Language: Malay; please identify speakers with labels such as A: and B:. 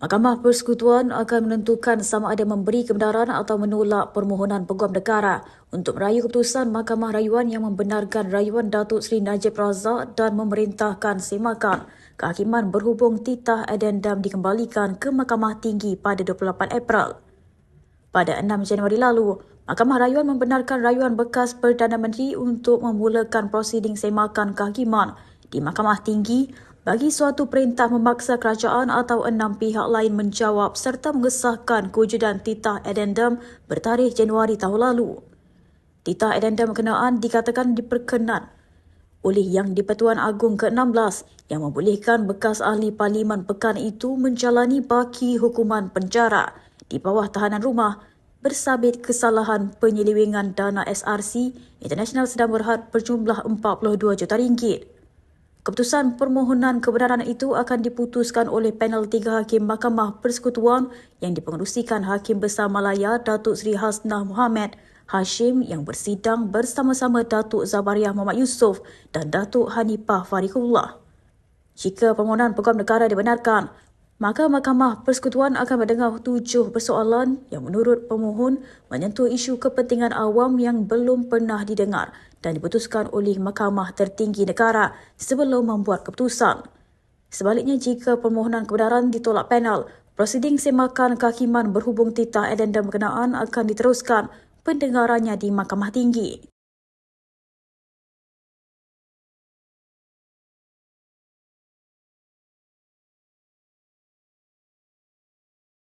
A: Mahkamah Persekutuan akan menentukan sama ada memberi kebenaran atau menolak permohonan Peguam Negara untuk merayu keputusan Mahkamah Rayuan yang membenarkan rayuan Datuk Seri Najib Razak dan memerintahkan semakan kehakiman berhubung titah adendam dikembalikan ke Mahkamah Tinggi pada 28 April. Pada 6 Januari lalu, Mahkamah Rayuan membenarkan rayuan bekas Perdana Menteri untuk memulakan prosiding semakan kehakiman di Mahkamah Tinggi bagi suatu perintah memaksa kerajaan atau enam pihak lain menjawab serta mengesahkan kewujudan titah addendum bertarikh Januari tahun lalu. Titah addendum kenaan dikatakan diperkenan oleh Yang di-Pertuan Agong ke-16 yang membolehkan bekas ahli parlimen pekan itu menjalani baki hukuman penjara di bawah tahanan rumah bersabit kesalahan penyelewengan dana SRC International Sedang Berhad berjumlah 42 juta ringgit. Keputusan permohonan kebenaran itu akan diputuskan oleh panel tiga hakim Mahkamah Persekutuan yang dipengerusikan Hakim Besar Malaya Datuk Seri Hasnah Muhammad Hashim yang bersidang bersama-sama Datuk Zabariah Muhammad Yusof dan Datuk Hanifah Farikullah. Jika permohonan Peguam Negara dibenarkan, maka Mahkamah Persekutuan akan mendengar tujuh persoalan yang menurut pemohon menyentuh isu kepentingan awam yang belum pernah didengar dan diputuskan oleh Mahkamah Tertinggi Negara sebelum membuat keputusan. Sebaliknya, jika permohonan kebenaran ditolak panel, prosiding semakan kehakiman berhubung titah addendum berkenaan akan diteruskan pendengarannya di Mahkamah Tinggi.